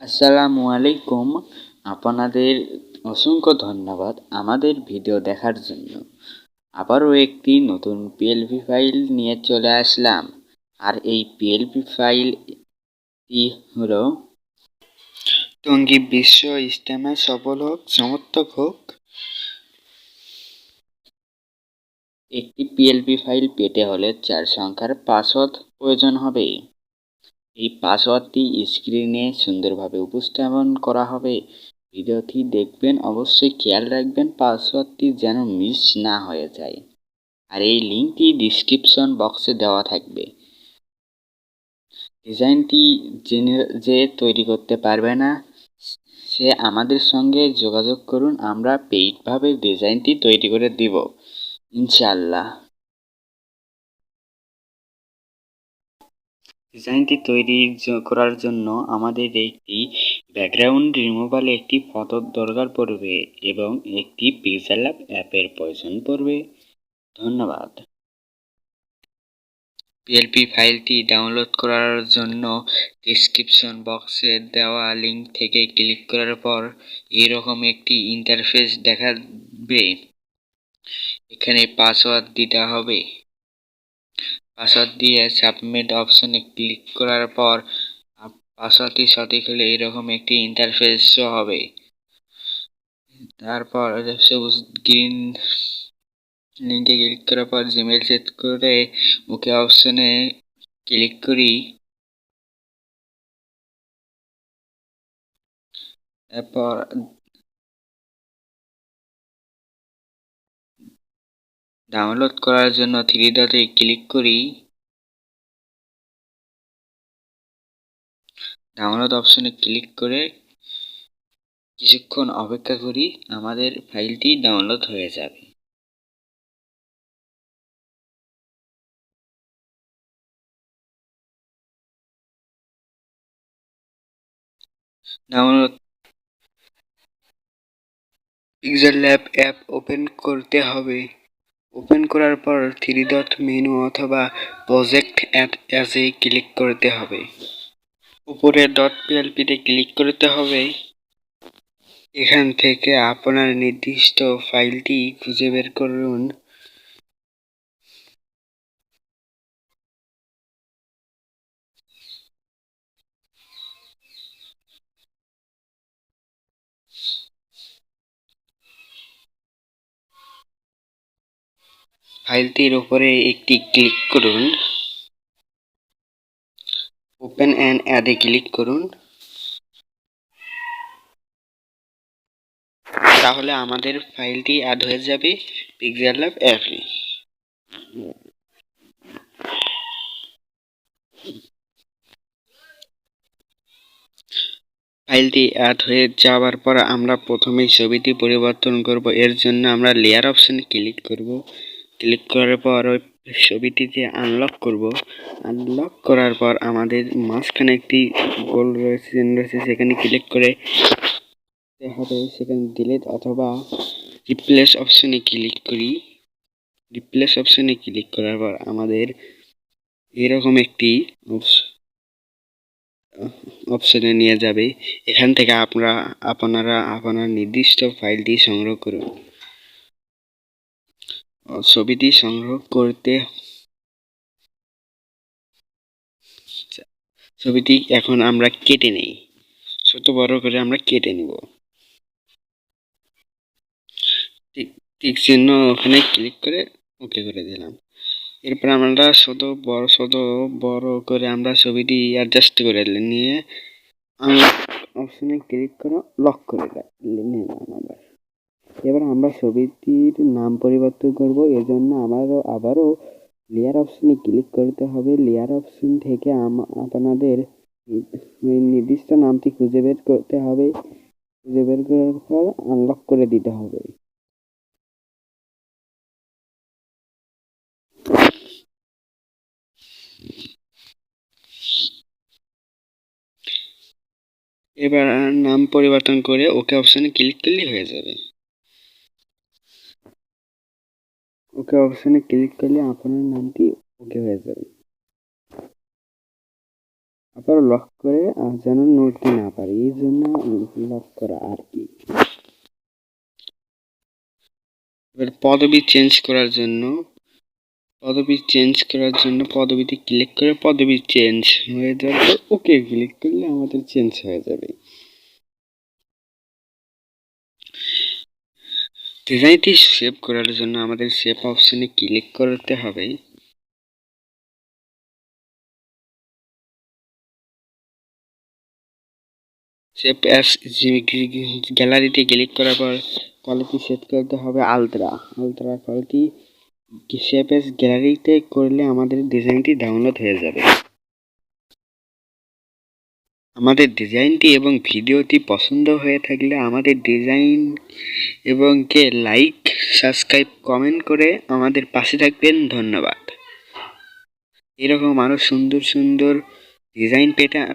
আসসালামু আলাইকুম আপনাদের অসংখ্য ধন্যবাদ আমাদের ভিডিও দেখার জন্য। আবারও একটি নতুন পিএলপি ফাইল নিয়ে চলে আসলাম। আর এই পিএলপি ফাইলটি হলো টঙ্গী বিশ্ব ইজতেমা সফল হোক, সমর্থক হোক। একটি পিএলপি ফাইল পেতে হলে চার সংখ্যার পাসওয়ার্ড প্রয়োজন হবে। এই পাসওয়ার্ডটি স্ক্রিনে সুন্দরভাবে উপস্থাপন করা হবে। ভিডিওটি দেখবেন, অবশ্যই খেয়াল রাখবেন, পাসওয়ার্ডটি যেন মিস না হয়ে যায়। আর এই লিঙ্কটি ডিসক্রিপশন বক্সে দেওয়া থাকবে। ডিজাইনটি যে তৈরি করতে পারবে না, সে আমাদের সঙ্গে যোগাযোগ করুন, আমরা পেইডভাবে ডিজাইনটি তৈরি করে দিব। ইনশাল্লাহ ডিজাইনটি তৈরি করার জন্য আমাদের একটি ব্যাকগ্রাউন্ড রিমুভাল একটি ফটোর দরকার পড়বে এবং একটি পিক্সেল অ্যাপের প্রয়োজন পড়বে। ধন্যবাদ। পিএলপি ফাইলটি ডাউনলোড করার জন্য ডিসক্রিপশন বক্সে দেওয়া লিঙ্ক থেকে ক্লিক করার পর এরকম একটি ইন্টারফেস দেখাবে। এখানে পাসওয়ার্ড দিতে হবে। পাসওয়ার্ড দিয়ে সাবমিট অপশনে ক্লিক করার পর পাসওয়ার্ডটি সঠিক হলে এরকম একটি ইন্টারফেস হবে। তারপর সবুজ গ্রিন লিঙ্কে ক্লিক করার পর জিমেল সেট করে ওকে অপশনে ক্লিক করি। এরপর ডাউনলোড করার জন্য থ্রি ডটে ক্লিক করি। ডাউনলোড অপশনে ক্লিক করে কিছুক্ষণ অপেক্ষা করি, আমাদের ফাইলটি ডাউনলোড হয়ে যাবে। Download Pixel Lab app open করতে হবে। ওপেন করার পর থ্রি ডট মেনু অথবা প্রজেক্ট অ্যাট অ্যাজে ক্লিক করতে হবে। উপরে. ডট পিএলপিতে ক্লিক করতে হবে। এখান থেকে আপনার নির্দিষ্ট ফাইলটি খুঁজে বের করুন। ফাইলটির উপরে একটি ক্লিক করুন। ওপেন অ্যান্ড অ্যাডে ক্লিক করুন। তাহলে আমাদের ফাইলটি অ্যাড হয়ে যাবে পিক্সেল ল্যাব অ্যাপে ফাইলটি অ্যাড হয়ে যাওয়ার পর আমরা প্রথমেই ছবিটি পরিবর্তন করব। এর জন্য আমরা লেয়ার অপশনে ক্লিক করব। ক্লিক করার পর ওই ছবিটিতে আনলক করব। আনলক করার পর আমাদের মাঝখানে একটি গোল রয়েছে রয়েছে, সেখানে ক্লিক করে হবে। সেখানে ডিলিট অথবা রিপ্লেস অপশনে ক্লিক করি। রিপ্লেস অপশনে ক্লিক করার পর আমাদের এরকম একটি অপশনে নিয়ে যাবে। এখান থেকে আপনারা আপনারা, আপনার নির্দিষ্ট ফাইলটি সংগ্রহ করুন। ছবিটি সংগ্রহ করতে ছবিটি এখন আমরা কেটে নেই। ছোট বড় করে আমরা কেটে নেব। ঠিক চিহ্ন ওখানে ক্লিক করে ওকে করে দিলাম। এরপর আমরা ছোট বড় ছোট বড় করে আমরা ছবিটি অ্যাডজাস্ট করে নিয়ে আনলক অপশনে ক্লিক করে লক করে নিলাম আবার এবার আমরা ছবিটির নাম পরিবর্তন করব। এর জন্য আমারও আবারও লেয়ার অপশনে ক্লিক করতে হবে। লেয়ার অপশন থেকে আপনাদের নির্দিষ্ট নামটি খুঁজে বের করতে হবে। খুঁজে বের করার পর আনলক করে দিতে হবে। এবার নাম পরিবর্তন করে ওকে অপশানে ক্লিক করলেই হয়ে যাবে। ওকে অপশানে ক্লিক করলে আপনার নামটি ওকে হয়ে যাবে। আবার লক করে যেন নড়তে না পারে, এই জন্য লক করা আর কি। এবার পদবি চেঞ্জ করার জন্য, পদবি চেঞ্জ করার জন্য পদবিতে ক্লিক করে পদবি চেঞ্জ হয়ে পর ওকে ক্লিক করলে আমাদের চেঞ্জ হয়ে যাবে। ডিজাইনটি সেভ করার জন্য আমাদের সেভ অপশনে ক্লিক করতে হবে। সেভ অ্যাস গ্যালারিতে ক্লিক করার পর কোয়ালিটি সেট করতে হবে ultra ultra quality save as গ্যালারিতে করলে আমাদের ডিজাইনটি ডাউনলোড হয়ে যাবে। আমাদের ডিজাইনটি এবং ভিডিওটি পছন্দ হয়ে থাকলে আমাদের ডিজাইন এবং কে লাইক, সাবস্ক্রাইব, কমেন্ট করে আমাদের পাশে থাকবেন। ধন্যবাদ। এরকম আরও সুন্দর সুন্দর ডিজাইন পেটা